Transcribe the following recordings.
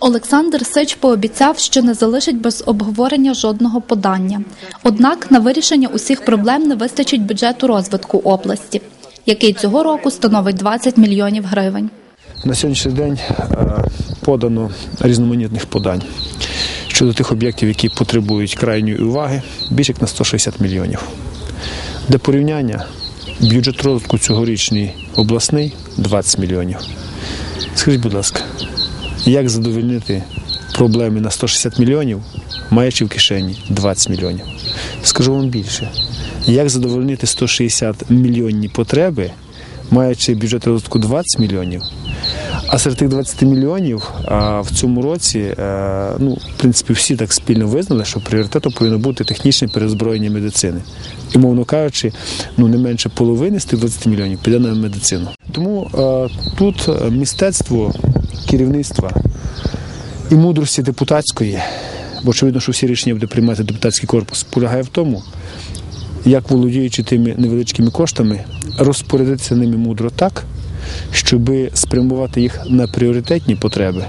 Олександр Сич пообіцяв, що не залишить без обговорення жодного подання. Однак на вирішення усіх проблем не вистачить бюджету розвитку області, який цього року становить 20 мільйонів гривень. На сьогоднішній день е, подано різноманітних подань щодо тих об'єктів, які потребують крайньої уваги, більше як на 160 мільйонів. Для порівняння бюджет розвитку цьогорічний обласний 20 мільйонів. Скажіть, будь ласка, як задовольнити проблеми на 160 мільйонів, маючи в кишені 20 мільйонів? Скажу вам більше, як задовольнити 160 мільйонні потреби, маючи бюджет розвитку 20 мільйонів, а серед тих 20 мільйонів в цьому році, е, ну, в принципі, всі так спільно визнали, що пріоритетом повинно бути технічне перезброєння медицини. І, мовно кажучи, ну не менше половини з тих 20 мільйонів піде на медицину. Тому е, тут е, мистецтво керівництва і мудрості депутатської, бо очевидно, що всі рішення буде приймати депутатський корпус, полягає в тому, як володіючи тими невеличкими коштами, розпорядитися ними мудро так, щоб спрямувати їх на пріоритетні потреби,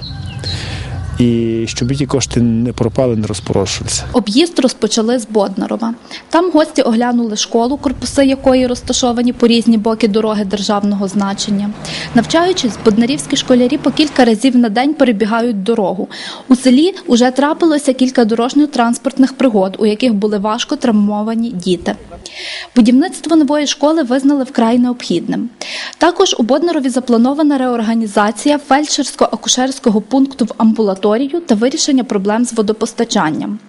і щоб ті кошти не пропали, не розпорошувалися. Об'їзд розпочали з Боднарова. Там гості оглянули школу, корпуси якої розташовані по різні боки дороги державного значення. Навчаючись, боднарівські школярі по кілька разів на день перебігають дорогу. У селі уже трапилося кілька дорожньо-транспортних пригод, у яких були важко травмовані діти. Будівництво нової школи визнали вкрай необхідним. Також у Боднарові запланована реорганізація фельдшерсько-акушерського пункту в амбулаторію та вирішення проблем з водопостачанням.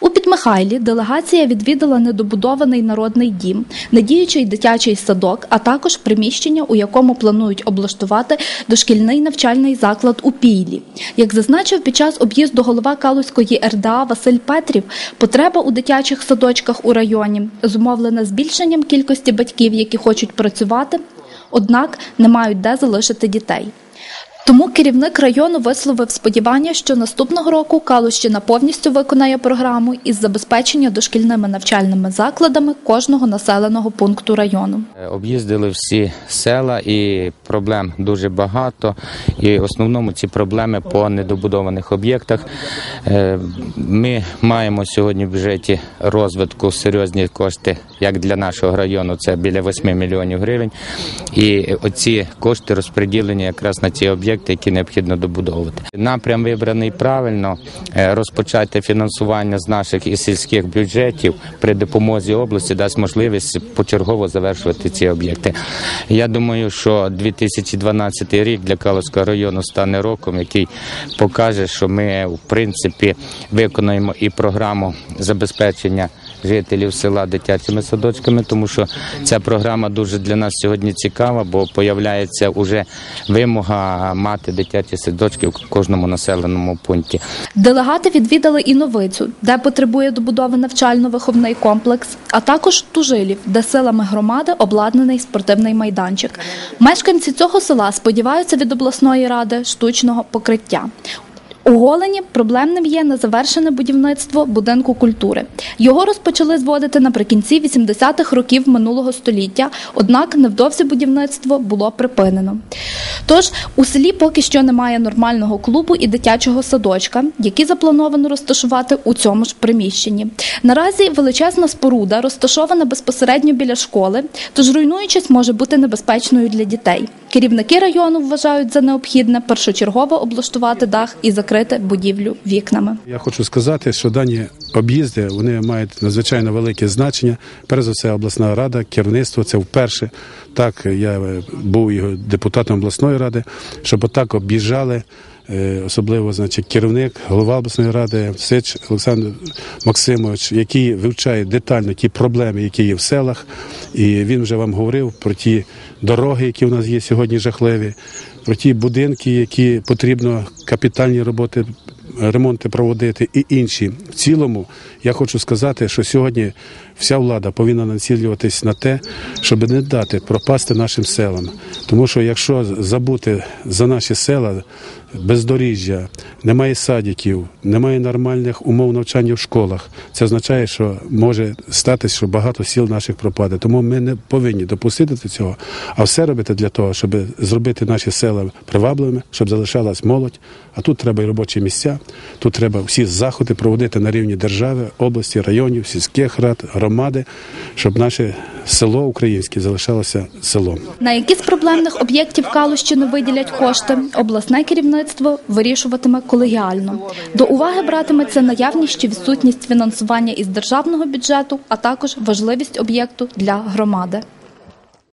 У Підмихайлі делегація відвідала недобудований народний дім, надіючий дитячий садок, а також приміщення, у якому планують облаштувати дошкільний навчальний заклад у Пілі. Як зазначив під час об'їзду голова Калузької РДА Василь Петрів, потреба у дитячих садочках у районі зумовлена збільшенням кількості батьків, які хочуть працювати, однак не мають де залишити дітей. Тому керівник району висловив сподівання, що наступного року Калущина повністю виконає програму із забезпечення дошкільними навчальними закладами кожного населеного пункту району. Е, Об'їздили всі села і проблем дуже багато. І в основному ці проблеми по недобудованих об'єктах. Е, Ми маємо сьогодні в бюджеті розвитку серйозні кошти, як для нашого району, це біля 8 мільйонів гривень. І оці кошти розподілені якраз на ці об'єкти, які необхідно добудовувати. Напрям вибраний правильно Е, розпочати фінансування з наших і сільських бюджетів при допомозі області дасть можливість почергово завершувати ці об'єкти. Я думаю, що 2012 рік для Каловського району стане роком, який покаже, що ми в принципі виконаємо і програму забезпечення. Жителів села дитячими садочками, тому що ця програма дуже для нас сьогодні цікава, бо появляється вже вимога мати дитячі садочки в кожному населеному пункті. Делегати відвідали і новицю, де потребує добудови навчально-виховний комплекс, а також Тужилів, де силами громади обладнаний спортивний майданчик. Мешканці цього села сподіваються від обласної ради штучного покриття. У Голені проблемним є незавершене будівництво будинку культури. Його розпочали зводити наприкінці 80-х років минулого століття, однак невдовзі будівництво було припинено. Тож у селі поки що немає нормального клубу і дитячого садочка, які заплановано розташувати у цьому ж приміщенні. Наразі величезна споруда розташована безпосередньо біля школи, тож руйнуючись може бути небезпечною для дітей. Керівники району вважають за необхідне першочергово облаштувати дах і закрити будівлю вікнами. Я хочу сказати, що дані об'їзди вони мають надзвичайно велике значення. Перш за все, обласна рада, керівництво це вперше. Так я був його депутатом обласної ради, щоб отак об'їжджали. Е, Особливо, значить, керівник, голова обласної ради Сич Олександр Максимович, який вивчає детально ті проблеми, які є в селах, і він вже вам говорив про ті дороги, які у нас є сьогодні жахливі, про ті будинки, які потрібно капітальні роботи ремонти проводити і інші. В цілому я хочу сказати, що сьогодні вся влада повинна націлюватись на те, щоб не дати пропасти нашим селам. Тому що якщо забути за наші села бездоріжжя, немає садиків, немає нормальних умов навчання в школах, це означає, що може статися, що багато сіл наших пропаде. Тому ми не повинні допустити до цього, а все робити для того, щоб зробити наші села привабливими, щоб залишалась молодь. А тут треба і робочі місця, тут треба всі заходи проводити на рівні держави, області, районів, сільських рад, громади, щоб наше село українське залишалося селом. На які з проблемних об'єктів Калущини виділять кошти, обласне керівництво вирішуватиме колегіально. До уваги братиметься наявність чи відсутність фінансування із державного бюджету, а також важливість об'єкту для громади.